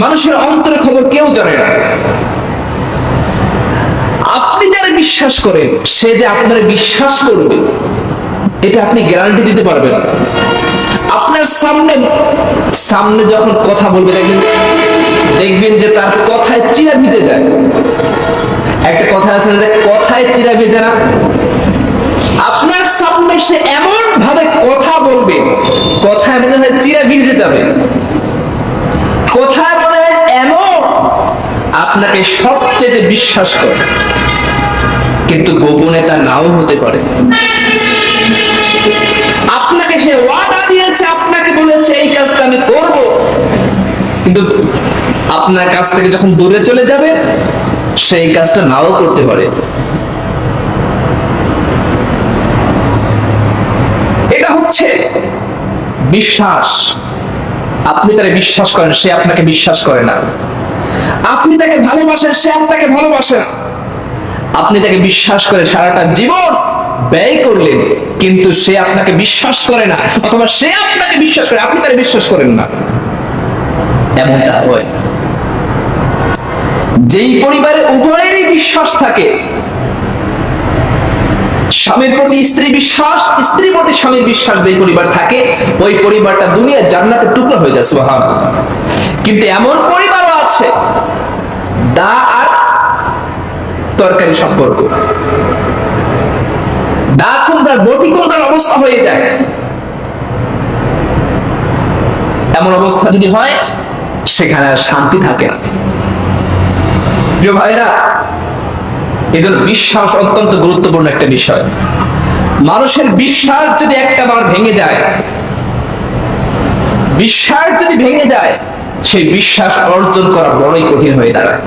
মানুষের অন্তরের খবর কেউ জানে না। আপনি যারা বিশ্বাস করেন, সে যে আপনার বিশ্বাস করবে, এটা আপনি গ্যারান্টি দিতে পারবেন আপনার সামনে সামনে যখন কথা বলবে, দেখবেন দেখবেন যে তার কথায় চিরা ভিজে যায়। একটা কথা আছে যে, কথায় চিরা ভিজে না। আপনার সামনে সে এমন ভাবে কথা বলবে, কথায় মনে হয় চিরা ভিজে যাবে। কথায় হয় এমন। আপনাকে সবচেয়ে বিশ্বাস করে। কিন্তু গোপনে তা নাও হতে পারে। আপনাকে সে ওয়াদা দিয়েছে, আপনাকে বলেছে, এই কাজটা আমি করব। কিন্তু আপনার কাছ থেকে যখন দূরে চলে যাবে, সেই কাজটা নাও করতে পারে। এটা হচ্ছে বিশ্বাস। আপনি তাকে বিশ্বাস করেন, সে আপনাকে বিশ্বাস করে না। আপনি তাকে ভালোবাসেন, সে আপনাকে ভালোবাসে না। আপনি তাকে বিশ্বাস করে সারাটা জীবন ব্যয় করলেন, কিন্তু সে আপনাকে বিশ্বাস করে না, অথবা সে আপনাকে বিশ্বাস করে, আপনি তাকে বিশ্বাস করেন না। এমনটা হয়। যেই পরিবারে উভয়েরই বিশ্বাস থাকে স্বামীর প্রতি স্ত্রী বিশ্বাস স্ত্রীর প্রতি স্বামীর বিশ্বাস যেই পরিবার থাকে, ওই পরিবারটা দুনিয়ার জান্নাতের টুকরো হয়ে যায়, সুবহানাল্লাহ। কিন্তু এমন পরিবারও আছে, দা আর তরকারি সম্পর্ক। দা কুমড়ার বটি কুমড়ার অবস্থা হয়ে যায়। এমন অবস্থা যদি হয়, সেখানে আর শান্তি থাকে না। প্রিয় ভাইরা এই জন্য বিশ্বাস অত্যন্ত গুরুত্বপূর্ণ একটা বিষয়। মানুষের বিশ্বাস যদি একটা বার ভেঙে যায়, বিশ্বাস যদি ভেঙে যায়, সেই বিশ্বাস অর্জন করা বড়ই কঠিন হয়ে দাঁড়ায়।